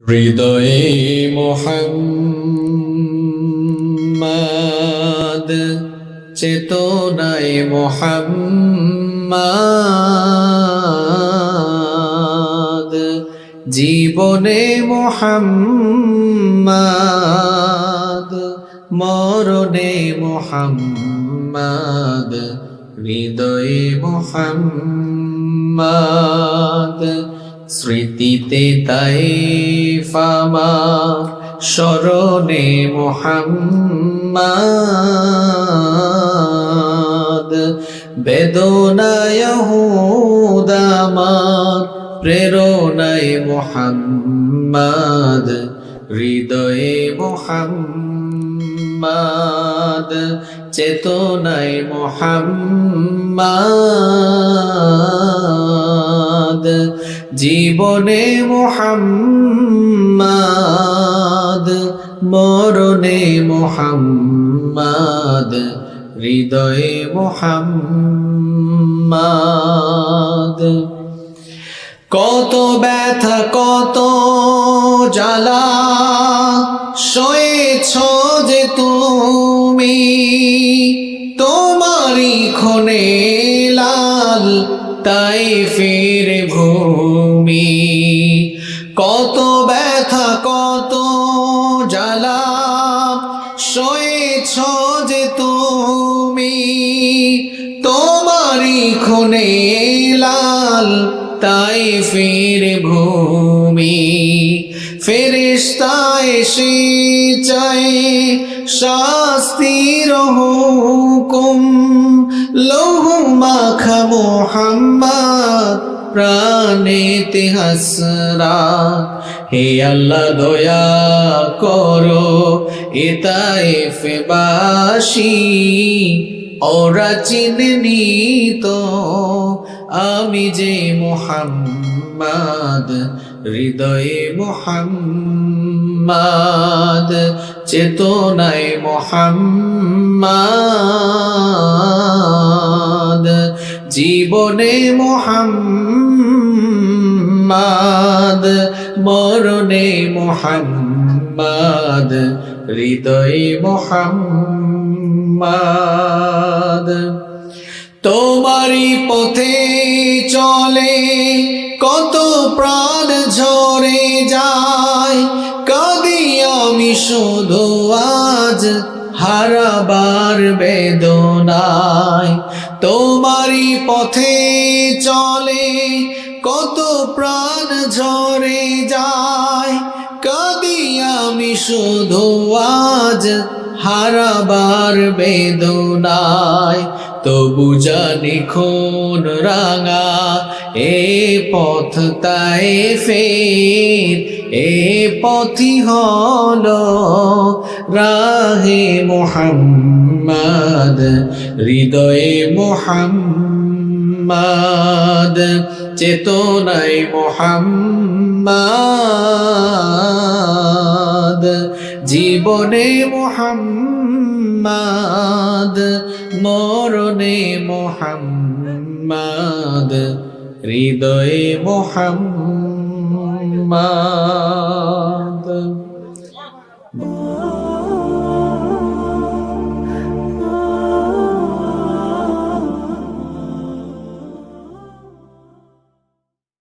হৃদয়ে মোহাম্মদ চেতনায় মোহাম্মদ জীবনে মোহাম্মদ মরণে মোহাম্মদ হৃদয়ে মোহাম্মদ। স্মৃতিতে তাই ফামা স্মরণে মোহাম্মদ। বেদনায় হুদামার প্রেরণায় মোহাম্মদ। হৃদয়ে মোহাম্মদ চেতনায় মোহাম্মদ। জীবনে মোহাম্মদ, মরণে মোহাম্মদ, হৃদয়ে মোহাম্মদ। কত ব্যথা, কত জ্বালা, সয়েছ যে তুমি, তোমারই লাল তাই ফির ভূমি। কত ব্যথা, কত জ্বালা, সয়েছ যে তুমি, তোমারই খুনে লাল, তাই ফির ভূমি। ফেরিস্তা এসে চাই শাস্তির মাখা মোহাম্মদ প্রাণেতে হাসরা হে আল্লাহ, দয়া করো এতাইফ বাসী ওরা চিননি তো আমি যে মোহাম্মদ, হৃদয়ে মোহাম্মদ, চেতনায় মোহাম্মদ। জীবনে মোহাম্মদ, মরণে মোহাম্মদ, হৃদয়ে মোহাম্মদ। তোমারই পথে চলে কত প্রাণ ঝরে যায় কাঁদি আমি শুধু হারাবার বেদনায়। তোমারই পথে চলে কত প্রাণ ঝরে যায়। কাঁদি আমি শুধু আজ হারাবার বেদনায়। তবু জানি খুন রাঙা, এ পথ তাই ফের, এ পথি হল রাহে মোহাম্মদ, হৃদয়ে মোহাম্মদ, চেতনায় মোহাম্মদ, জীবনে মোহাম্মদ। মরণে মোহাম্মদ হৃদয়ে মোহাম্মদ।